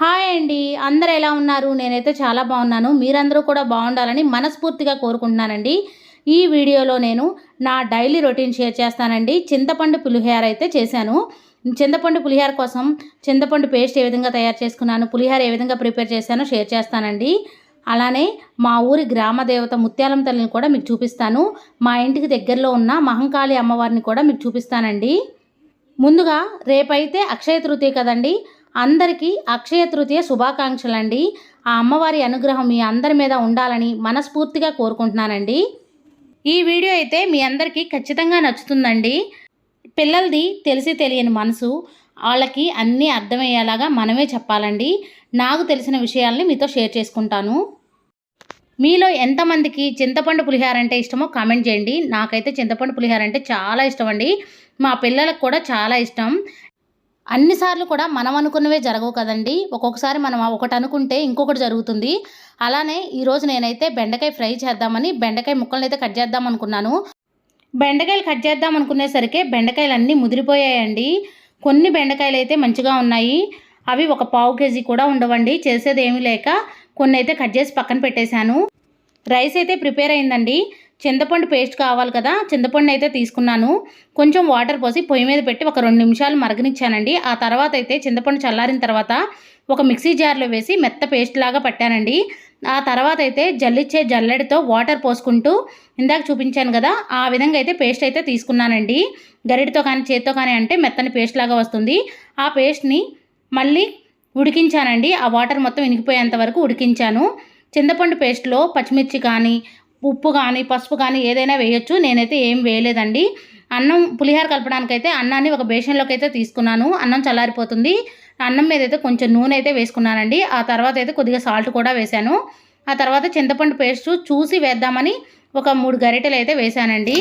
Hi అండి. అందరు ఎలా ఉన్నారు? నేనైతే చాలా బాగున్నాను. మీరందరూ కూడా బాగుండాలని మనస్ఫూర్తిగా కోరుకుంటున్నానండి. ఈ వీడియోలో నేను నా డైలీ రొటీన్ షేర్ చేస్తానండి. చింతపండు పులిహోర అయితే చేశాను. చింతపండు పులిహోర కోసం చింతపండు పేస్ట్ ఏ విధంగా తయారు చేసుకున్నాను పులిహోర ఏ విధంగా ప్రిపేర్ చేశానో షేర్ చేస్తానండి. అలానే మా ఊరి గ్రామ దేవత ముత్యాలం తల్లిని కూడా మీకు చూపిస్తాను. మా ఇంటికి దగ్గరలో ఉన్న మహంకాళి అమ్మవారిని కూడా మీకు చూపిస్తానండి. ముందుగా రేపైతే అక్షయ తృతీయ కదండి. అందరికీ అక్షయ తృతీయ శుభాకాంక్షలు అండి ఆ అమ్మవారి అనుగ్రహం మీ అందరి మీద ఉండాలని మనస్ఫూర్తిగా కోరుకుంటున్నానండి. ఈ వీడియో అయితే మీ అందరికీ ఖచ్చితంగా నచ్చుతుందండి. పిల్లలది తెలిసి తెలియని మనసు వాళ్ళకి అన్నీ అర్థమయ్యేలాగా మనమే చెప్పాలండి. నాకు తెలిసిన విషయాల్ని మీతో షేర్ చేసుకుంటాను. మీలో ఎంతమందికి చింతపండు పులిహార అంటే ఇష్టమో కామెంట్ చేయండి. నాకైతే చింతపండు పులిహార అంటే చాలా ఇష్టం అండి మా పిల్లలకు కూడా చాలా ఇష్టం. అన్నిసార్లు కూడా మనం అనుకున్నవే జరగవు కదండి. ఒక్కొక్కసారి మనం ఒకటి అనుకుంటే ఇంకొకటి జరుగుతుంది. అలానే ఈరోజు నేనైతే బెండకాయ ఫ్రై చేద్దామని బెండకాయ ముక్కలను అయితే కట్ చేద్దాం అనుకున్నాను. బెండకాయలు కట్ చేద్దాం అనుకునేసరికి బెండకాయలు అన్నీ ముదిరిపోయాయండి. కొన్ని బెండకాయలు అయితే మంచిగా ఉన్నాయి. అవి ఒక పావు కేజీ కూడా ఉండవండి. చేసేది ఏమీ లేక కొన్ని అయితే కట్ చేసి పక్కన పెట్టేశాను. రైస్ అయితే ప్రిపేర్ అయిందండి. చింతపండు పేస్ట్ కావాలి కదా చింతపండు అయితే తీసుకున్నాను. కొంచెం వాటర్ పోసి పొయ్యి మీద పెట్టి ఒక రెండు నిమిషాలు మరగనిచ్చానండి. ఆ తర్వాత అయితే చింతపండు చల్లారిన తర్వాత ఒక మిక్సీ జార్లో వేసి మెత్త పేస్ట్ లాగా పట్టానండి. ఆ తర్వాత అయితే జల్లిచ్చే జల్లెడితో వాటర్ పోసుకుంటూ ఇందాక చూపించాను కదా ఆ విధంగా అయితే పేస్ట్ అయితే తీసుకున్నానండి. గరిటితో కానీ చేత్తో కానీ అంటే మెత్తని పేస్ట్ లాగా వస్తుంది. ఆ పేస్ట్ని మళ్ళీ ఉడికించానండి. ఆ వాటర్ మొత్తం ఇనికిపోయేంత వరకు ఉడికించాను. చింతపండు పేస్ట్లో పచ్చిమిర్చి కానీ ఉప్పు కానీ పసుపు కానీ ఏదైనా వేయొచ్చు. నేనైతే ఏం వేయలేదండి. అన్నం పులిహోర కలపడానికైతే అన్నాన్ని ఒక బేషన్లోకి అయితే తీసుకున్నాను. అన్నం చల్లారిపోతుంది. అన్నం మీద అయితే కొంచెం నూనె అయితే వేసుకున్నానండి. ఆ తర్వాత అయితే కొద్దిగా సాల్ట్ కూడా వేశాను. ఆ తర్వాత చింతపండు పేస్ట్ చూసి వేద్దామని ఒక మూడు గరిటెలు అయితే వేశానండి.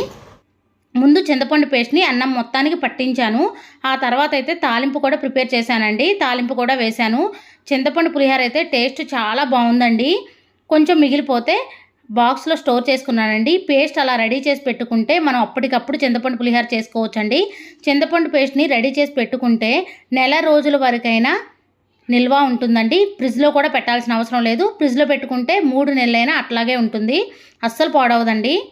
ముందు చింతపండు పేస్ట్ని అన్నం మొత్తానికి పట్టించాను. ఆ తర్వాత అయితే తాలింపు కూడా ప్రిపేర్ చేశానండి. తాలింపు కూడా వేశాను. చింతపండు పులిహోర అయితే టేస్ట్ చాలా బాగుందండి. కొంచెం మిగిలిపోతే బాక్స్లో స్టోర్ చేసుకున్నానండి. పేస్ట్ అలా రెడీ చేసి పెట్టుకుంటే మనం అప్పటికప్పుడు చింతపండు పులిహోర చేసుకోవచ్చండి. చింతపండు పేస్ట్ని రెడీ చేసి పెట్టుకుంటే నెల రోజుల వరకైనా నిల్వ ఉంటుందండి. ఫ్రిడ్జ్లో కూడా పెట్టాల్సిన అవసరం లేదు. ఫ్రిడ్జ్లో పెట్టుకుంటే మూడు నెలలైనా అట్లాగే ఉంటుంది. అస్సలు పాడవదండి.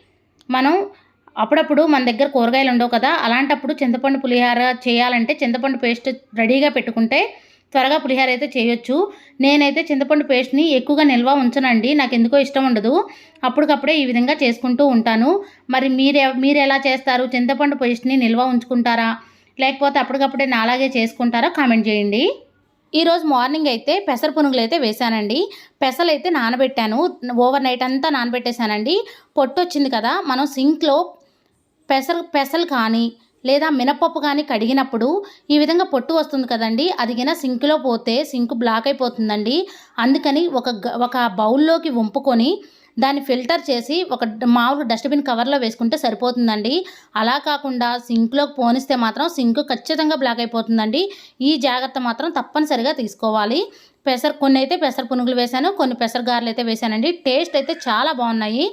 మనం అప్పుడప్పుడు మన దగ్గర కూరగాయలు ఉండవు కదా. అలాంటప్పుడు చింతపండు పులిహోర చేయాలంటే చింతపండు పేస్ట్ రెడీగా పెట్టుకుంటే త్వరగా పులిహోర అయితే చేయొచ్చు. నేనైతే చింతపండు పేస్ట్ని ఎక్కువగా నిల్వ ఉంచనండి. నాకు ఎందుకో ఇష్టం ఉండదు. అప్పటికప్పుడే ఈ విధంగా చేసుకుంటూ ఉంటాను. మరి మీరే మీరు ఎలా చేస్తారు? చింతపండు పేస్ట్ని నిల్వ ఉంచుకుంటారా? లేకపోతే అప్పటికప్పుడే నాలాగే చేసుకుంటారా? కామెంట్ చేయండి. ఈరోజు మార్నింగ్ అయితే పెసర పునుగులు అయితే వేశానండి పెసలు అయితే నానబెట్టాను. ఓవర్ నైట్ అంతా నానబెట్టేశానండి. పొట్టు వచ్చింది కదా మనం సింక్లో పెసర పెసలు కానీ లేదా మినపప్పు కానీ కడిగినప్పుడు ఈ విధంగా పొట్టు వస్తుంది కదండి అదిగిన సింక్లో పోతే సింక్ బ్లాక్ అయిపోతుందండి. అందుకని ఒక ఒక బౌల్లోకి వంపుకొని దాన్ని ఫిల్టర్ చేసి ఒక మామూలు డస్ట్బిన్ కవర్లో వేసుకుంటే సరిపోతుందండి. అలా కాకుండా సింక్లోకి పోనిస్తే మాత్రం సింక్ ఖచ్చితంగా బ్లాక్ అయిపోతుందండి. ఈ జాగ్రత్త మాత్రం తప్పనిసరిగా తీసుకోవాలి. పెసర కొన్ని అయితే పెసర పునుగులు వేశాను కొన్ని పెసర గారెలు అయితే వేశానండి టేస్ట్ అయితే చాలా బాగున్నాయి.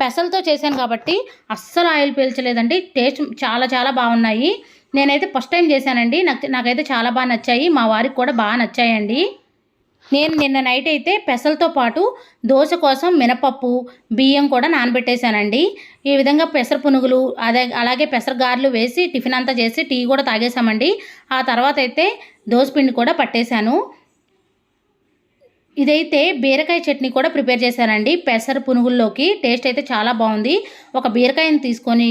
పెసలతో చేశాను కాబట్టి అస్సలు ఆయిల్ పీల్చలేదండి. టేస్ట్ చాలా చాలా బాగున్నాయి. నేనైతే ఫస్ట్ టైం చేశానండి. నాకు నాకైతే చాలా బాగా నచ్చాయి. మా వారికి కూడా బాగా నచ్చాయండి. నేను నిన్న నైట్ అయితే పెసలతో పాటు దోశ కోసం మినపప్పు బియ్యం కూడా నానబెట్టేశానండి. ఈ విధంగా పెసర పునుగులు అదే అలాగే పెసర గారెలు వేసి టిఫిన్ అంతా చేసి టీ కూడా తాగేసామండి ఆ తర్వాత అయితే దోశ పిండి కూడా పట్టేశాను. ఇదైతే బీరకాయ చట్నీ కూడా ప్రిపేర్ చేశానండి పెసర పునుగుల్లోకి టేస్ట్ అయితే చాలా బాగుంది. ఒక బీరకాయని తీసుకొని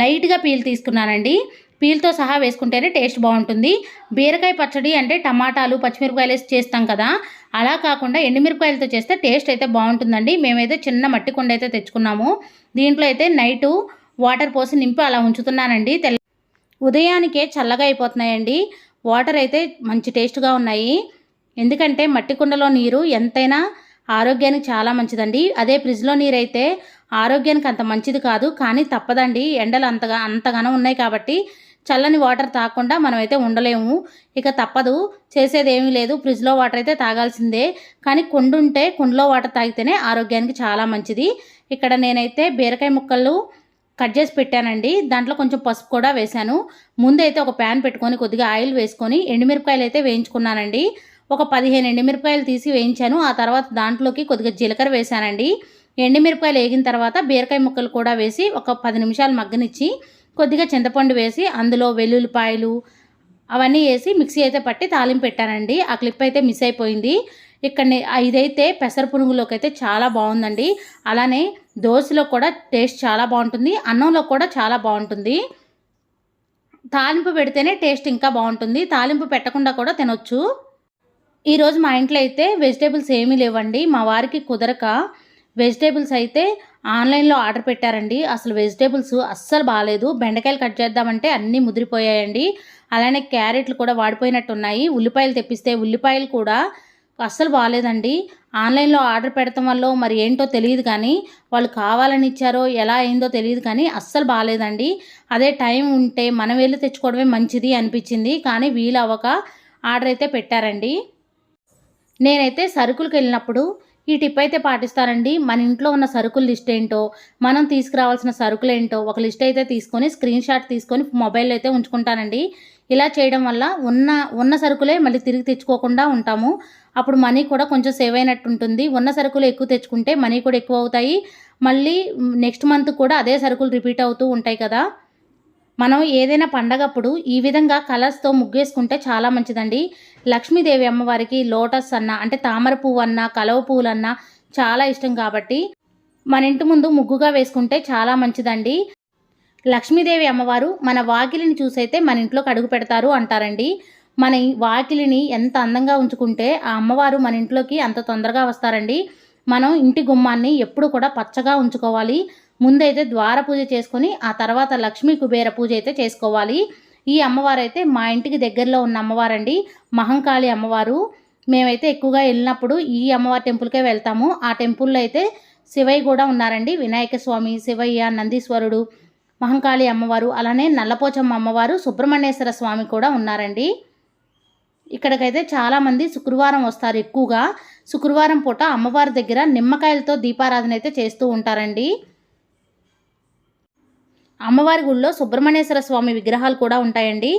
లైట్గా పీల్ తీసుకున్నానండి. పీల్తో సహా వేసుకుంటేనే టేస్ట్ బాగుంటుంది. బీరకాయ పచ్చడి అంటే టమాటాలు పచ్చిమిరపకాయలు వేసి చేస్తాం కదా అలా కాకుండా ఎండుమిరపకాయలతో చేస్తే టేస్ట్ అయితే బాగుంటుందండి. మేమైతే చిన్న మట్టి కొండ అయితే తెచ్చుకున్నాము. దీంట్లో అయితే నైటు వాటర్ పోసి నింపి అలా ఉంచుతున్నానండి. తెల్ల ఉదయానికే చల్లగా అయిపోతున్నాయండి. వాటర్ అయితే మంచి టేస్ట్గా ఉన్నాయి. ఎందుకంటే మట్టి కుండలో నీరు ఎంతైనా ఆరోగ్యానికి చాలా మంచిదండి. అదే ఫ్రిడ్జ్లో నీరు అయితే ఆరోగ్యానికి అంత మంచిది కాదు కానీ తప్పదండి. ఎండలు అంతగా అంతగానో ఉన్నాయి కాబట్టి చల్లని వాటర్ తాగకుండా మనమైతే ఉండలేము. ఇక తప్పదు. చేసేది ఏమీ లేదు. ఫ్రిడ్జ్లో వాటర్ అయితే తాగాల్సిందే. కానీ కుండు ఉంటే కుండలో వాటర్ తాగితేనే ఆరోగ్యానికి చాలా మంచిది. ఇక్కడ నేనైతే బీరకాయ ముక్కలు కట్ చేసి పెట్టానండి. దాంట్లో కొంచెం పసుపు కూడా వేశాను. ముందైతే ఒక ప్యాన్ పెట్టుకొని కొద్దిగా ఆయిల్ వేసుకొని ఎండుమిరపకాయలు అయితే వేయించుకున్నానండి. ఒక పదిహేను ఎండుమిరపకాయలు తీసి వేయించాను. ఆ తర్వాత దాంట్లోకి కొద్దిగా జీలకర్ర వేశానండి. ఎండుమిరపకాయలు వేగిన తర్వాత బీరకాయ ముక్కలు కూడా వేసి ఒక పది నిమిషాలు మగ్గనిచ్చి కొద్దిగా చింతపండు వేసి అందులో వెల్లుల్లిపాయలు అవన్నీ వేసి మిక్సీ అయితే పట్టి తాలింపు పెట్టానండి. ఆ క్లిప్ అయితే మిస్ అయిపోయింది. ఇక్కడ ఇదైతే పెసర పునుగులోకి అయితే చాలా బాగుందండి. అలానే దోశలో కూడా టేస్ట్ చాలా బాగుంటుంది. అన్నంలో కూడా చాలా బాగుంటుంది. తాలింపు పెడితేనే టేస్ట్ ఇంకా బాగుంటుంది. తాలింపు పెట్టకుండా కూడా తినొచ్చు. ఈరోజు మా ఇంట్లో అయితే వెజిటేబుల్స్ ఏమీ లేవండి. మా వారికి కుదరక వెజిటేబుల్స్ అయితే ఆన్లైన్లో ఆర్డర్ పెట్టారండి. అసలు వెజిటేబుల్స్ అస్సలు బాగాలేదు బెండకాయలు కట్ చేద్దామంటే అన్నీ ముదిరిపోయాయండి. అలానే క్యారెట్లు కూడా వాడిపోయినట్టు ఉన్నాయి ఉల్లిపాయలు తెప్పిస్తే ఉల్లిపాయలు కూడా అస్సలు బాగాలేదండి ఆన్లైన్లో ఆర్డర్ పెడతాం వల్ల మరి ఏంటో తెలియదు కానీ వాళ్ళు కావాలని ఇచ్చారో ఎలా అయిందో తెలియదు కానీ అస్సలు బాగాలేదండి అదే టైం ఉంటే మనం వెళ్ళి తెచ్చుకోవడమే మంచిది అనిపించింది. కానీ వీలు అవ్వక ఆర్డర్ అయితే పెట్టారండి. నేనైతే సరుకులకు వెళ్ళినప్పుడు ఈ టిప్ అయితే పాటిస్తారండి మన ఇంట్లో ఉన్న సరుకుల లిస్ట్ ఏంటో మనం తీసుకురావాల్సిన సరుకులు ఏంటో ఒక లిస్ట్ అయితే తీసుకొని స్క్రీన్ షాట్ తీసుకొని మొబైల్లో అయితే ఉంచుకుంటానండి. ఇలా చేయడం వల్ల ఉన్న ఉన్న సరుకులే మళ్ళీ తిరిగి తెచ్చుకోకుండా ఉంటాము. అప్పుడు మనీ కూడా కొంచెం సేవ్ అయినట్టు ఉంటుంది. ఉన్న సరుకులు ఎక్కువ తెచ్చుకుంటే మనీ కూడా ఎక్కువ అవుతాయి. మళ్ళీ నెక్స్ట్ మంత్ కూడా అదే సరుకులు రిపీట్ అవుతూ ఉంటాయి కదా. మనం ఏదైనా పండగప్పుడు ఈ విధంగా కలర్స్తో ముగ్గేసుకుంటే చాలా మంచిదండి. లక్ష్మీదేవి అమ్మవారికి లోటస్ అన్న అంటే తామర పువ్వు అన్న కలవ పువ్వులన్న చాలా ఇష్టం కాబట్టి మన ఇంటి ముందు ముగ్గుగా వేసుకుంటే చాలా మంచిదండి. లక్ష్మీదేవి అమ్మవారు మన వాకిలిని చూసైతే మన ఇంట్లోకి అడుగు పెడతారు అంటారండి. మన వాకిలిని ఎంత అందంగా ఉంచుకుంటే ఆ అమ్మవారు మన ఇంట్లోకి అంత తొందరగా వస్తారండి. మనం ఇంటి గుమ్మాన్ని ఎప్పుడు కూడా పచ్చగా ఉంచుకోవాలి. ముందైతే ద్వార పూజ చేసుకొని ఆ తర్వాత లక్ష్మీ కుబేర పూజ అయితే చేసుకోవాలి. ఈ అమ్మవారు అయితే మా ఇంటికి దగ్గరలో ఉన్న అమ్మవారండి. మహంకాళి అమ్మవారు. మేమైతే ఎక్కువగా వెళ్ళినప్పుడు ఈ అమ్మవారి టెంపుల్కే వెళ్తాము. ఆ టెంపుల్లో అయితే శివయ్య కూడా ఉన్నారండి. వినాయక స్వామి శివయ్య నందీశ్వరుడు మహంకాళి అమ్మవారు అలానే నల్లపోచమ్మ అమ్మవారు సుబ్రహ్మణ్యేశ్వర స్వామి కూడా ఉన్నారండి. ఇక్కడికైతే చాలామంది శుక్రవారం వస్తారు ఎక్కువగా. శుక్రవారం పూట అమ్మవారి దగ్గర నిమ్మకాయలతో దీపారాధన అయితే చేస్తూ ఉంటారండి. అమ్మవారి గుళ్ళో సుబ్రహ్మణ్యేశ్వర స్వామి విగ్రహాలు కూడా ఉంటాయండి.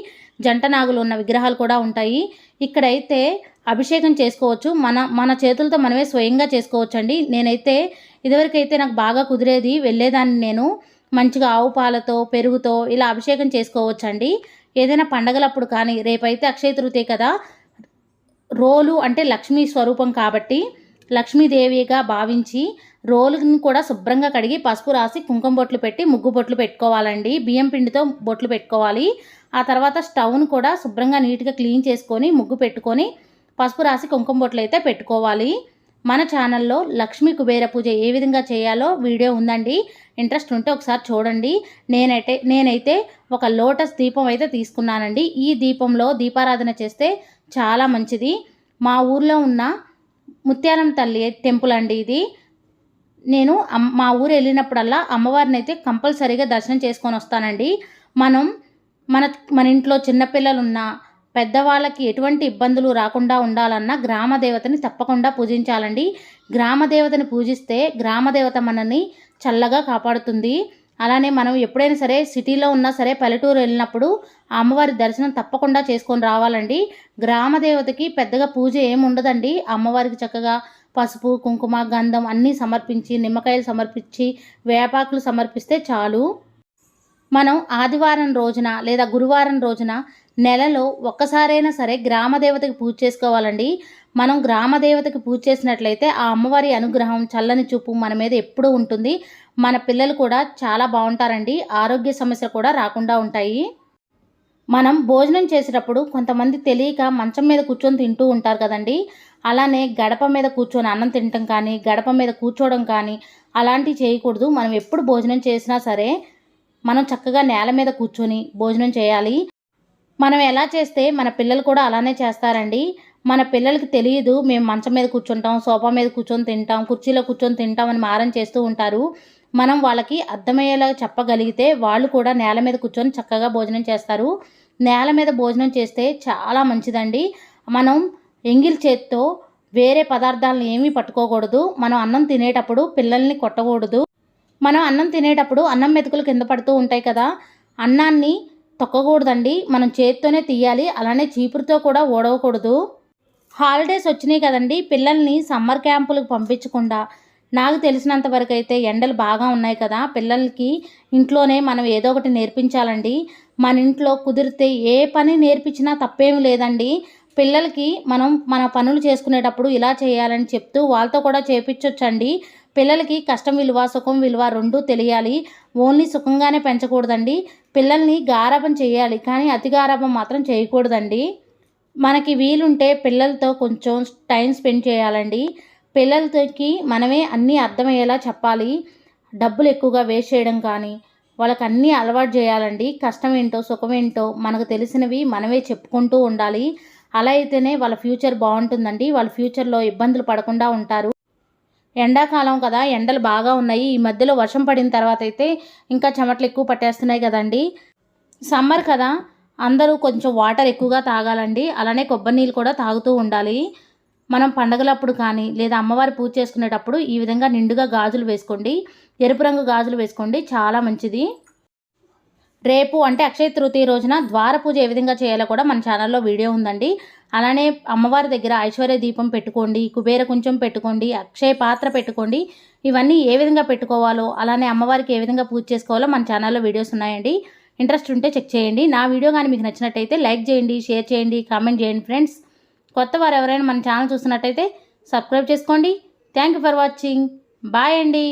జంట నాగులు ఉన్న విగ్రహాలు కూడా ఉంటాయి. ఇక్కడైతే అభిషేకం చేసుకోవచ్చు. మన మన చేతులతో మనమే స్వయంగా చేసుకోవచ్చు అండి నేనైతే ఇదివరకైతే నాకు బాగా కుదిరేది వెళ్ళేదాన్ని నేను. మంచిగా ఆవు పాలతో పెరుగుతో ఇలా అభిషేకం చేసుకోవచ్చండి. ఏదైనా పండగలప్పుడు కానీ రేపైతే అక్షయ తృతీయ కదా రోలు అంటే లక్ష్మీ స్వరూపం కాబట్టి లక్ష్మీదేవిగా భావించి రోలుని కూడా శుభ్రంగా కడిగి పసుపు రాసి కుంకుమ బొట్లు పెట్టి ముగ్గు బొట్లు పెట్టుకోవాలండి. బియ్యం పిండితో బొట్లు పెట్టుకోవాలి. ఆ తర్వాత స్టవ్ను కూడా శుభ్రంగా నీట్గా క్లీన్ చేసుకొని ముగ్గు పెట్టుకొని పసుపు రాసి కుంకుమ బొట్లు అయితే పెట్టుకోవాలి. మన ఛానల్లో లక్ష్మీ కుబేర పూజ ఏ విధంగా చేయాలో వీడియో ఉందండి. ఇంట్రెస్ట్ ఉంటే ఒకసారి చూడండి. నేనైతే నేనైతే ఒక లోటస్ దీపం అయితే తీసుకున్నానండి. ఈ దీపంలో దీపారాధన చేస్తే చాలా మంచిది. మా ఊర్లో ఉన్న ముత్యాలం తల్లి టెంపుల్ అండి ఇది. నేను మా ఊరు వెళ్ళినప్పుడల్లా అమ్మవారిని అయితే కంపల్సరీగా దర్శనం చేసుకొని వస్తానండి. మనం మన మన ఇంట్లో చిన్నపిల్లలున్నా పెద్దవాళ్ళకి ఎటువంటి ఇబ్బందులు రాకుండా ఉండాలన్నా గ్రామ దేవతని తప్పకుండా పూజించాలండి. గ్రామ దేవతని పూజిస్తే గ్రామ దేవత మనల్ని చల్లగా కాపాడుతుంది. అలానే మనం ఎప్పుడైనా సరే సిటీలో ఉన్నా సరే పల్లెటూరు వెళ్ళినప్పుడు ఆ అమ్మవారి దర్శనం తప్పకుండా చేసుకొని రావాలండి. గ్రామ దేవతకి పెద్దగా పూజ ఏమి ఉండదండి. అమ్మవారికి చక్కగా పసుపు కుంకుమ గంధం అన్నీ సమర్పించి నిమ్మకాయలు సమర్పించి వేపాకులు సమర్పిస్తే చాలు. మనం ఆదివారం రోజున లేదా గురువారం రోజున నెలలో ఒక్కసారైనా సరే గ్రామ దేవతకి పూజ చేసుకోవాలండి. మనం గ్రామ దేవతకి పూజ చేసినట్లయితే ఆ అమ్మవారి అనుగ్రహం చల్లని చూపు మన మీద ఎప్పుడూ ఉంటుంది. మన పిల్లలు కూడా చాలా బాగుంటారండి. ఆరోగ్య సమస్యలు కూడా రాకుండా ఉంటాయి. మనం భోజనం చేసేటప్పుడు కొంతమంది తెలియక మంచం మీద కూర్చొని తింటూ ఉంటారు కదండి. అలానే గడప మీద కూర్చొని అన్నం తినటం కానీ గడప మీద కూర్చోవడం కానీ అలాంటివి చేయకూడదు. మనం ఎప్పుడు భోజనం చేసినా సరే మనం చక్కగా నేల మీద కూర్చొని భోజనం చేయాలి. మనం ఎలా చేస్తే మన పిల్లలు కూడా అలానే చేస్తారండి? మన పిల్లలకి తెలియదు మేము మంచం మీద కూర్చుంటాం సోఫా మీద కూర్చొని తింటాం కుర్చీలో కూర్చొని తింటాం అని మారం చేస్తూ ఉంటారు. మనం వాళ్ళకి అర్థమయ్యేలా చెప్పగలిగితే వాళ్ళు కూడా నేల మీద కూర్చొని చక్కగా భోజనం చేస్తారు. నేల మీద భోజనం చేస్తే చాలా మంచిదండి. మనం ఎంగిల్ చేత్తో వేరే పదార్థాలను ఏమీ పట్టుకోకూడదు. మనం అన్నం తినేటప్పుడు పిల్లల్ని కొట్టకూడదు. మనం అన్నం తినేటప్పుడు అన్నం మెతుకులు కింద పడుతూ ఉంటాయి కదా అన్నాన్ని తొక్కకూడదండి. మనం చేత్తోనే తీయాలి. అలానే చీపురుతో కూడా ఓడవకూడదు. హాలిడేస్ వచ్చినాయి కదండి. పిల్లల్ని సమ్మర్ క్యాంపులకు పంపించకుండా నాకు తెలిసినంత వరకు అయితే ఎండలు బాగా ఉన్నాయి కదా. పిల్లలకి ఇంట్లోనే మనం ఏదో ఒకటి నేర్పించాలండి. మన ఇంట్లో కుదిరితే ఏ పని నేర్పించినా తప్పేమి లేదండి. పిల్లలకి మనం మన పనులు చేసుకునేటప్పుడు ఇలా చేయాలని చెప్తూ వాళ్ళతో కూడా చేపించవచ్చండి పిల్లలకి కష్టం విలువ సుఖం విలువ రెండూ తెలియాలి. ఓన్లీ సుఖంగానే పెంచకూడదండి. పిల్లల్ని గారాబం చేయాలి కానీ అతి గారాబం మాత్రం చేయకూడదండి. మనకి వీలుంటే పిల్లలతో కొంచెం టైం స్పెండ్ చేయాలండి. పిల్లలతోకి మనమే అన్నీ అర్థమయ్యేలా చెప్పాలి. డబ్బులు ఎక్కువగా వేస్ట్ చేయడం కానీ వాళ్ళకి అన్నీ అలవాటు చేయాలండి. కష్టం ఏంటో సుఖం ఏంటో మనకు తెలిసినవి మనమే చెప్పుకుంటూ ఉండాలి. అలా అయితేనే వాళ్ళ ఫ్యూచర్ బాగుంటుందండి. వాళ్ళ ఫ్యూచర్లో ఇబ్బందులు పడకుండా ఉంటారు. ఎండాకాలం కదా ఎండలు బాగా ఉన్నాయి. ఈ మధ్యలో వర్షం పడిన తర్వాత అయితే ఇంకా చెమటలు ఎక్కువ పట్టేస్తున్నాయి కదండి. సమ్మర్ కదా అందరూ కొంచెం వాటర్ ఎక్కువగా తాగాలండి. అలానే కొబ్బరి నీళ్ళు కూడా తాగుతూ ఉండాలి. మనం పండగలప్పుడు కానీ లేదా అమ్మవారి పూజ చేసుకునేటప్పుడు ఈ విధంగా నిండుగా గాజులు వేసుకోండి. ఎరుపు రంగు గాజులు వేసుకోండి. చాలా మంచిది. రేపు అంటే అక్షయ తృతీయ రోజున ద్వార పూజ ఏ విధంగా చేయాలో కూడా మన ఛానల్లో వీడియో ఉందండి. అలానే అమ్మవారి దగ్గర ఐశ్వర్య దీపం పెట్టుకోండి కుబేర కొంచెం పెట్టుకోండి అక్షయ పాత్ర పెట్టుకోండి. ఇవన్నీ ఏ విధంగా పెట్టుకోవాలో అలానే అమ్మవారికి ఏ విధంగా పూజ చేసుకోవాలో మన ఛానల్లో వీడియోస్ ఉన్నాయండి. ఇంట్రెస్ట్ ఉంటే చెక్ చేయండి. నా వీడియో కానీ మీకు నచ్చినట్టయితే లైక్ చేయండి షేర్ చేయండి కామెంట్ చేయండి ఫ్రెండ్స్. కొత్త వారు ఎవరైనా మన ఛానల్ చూస్తున్నట్టయితే సబ్స్క్రైబ్ చేసుకోండి. Thank you for watching. Bye అండి.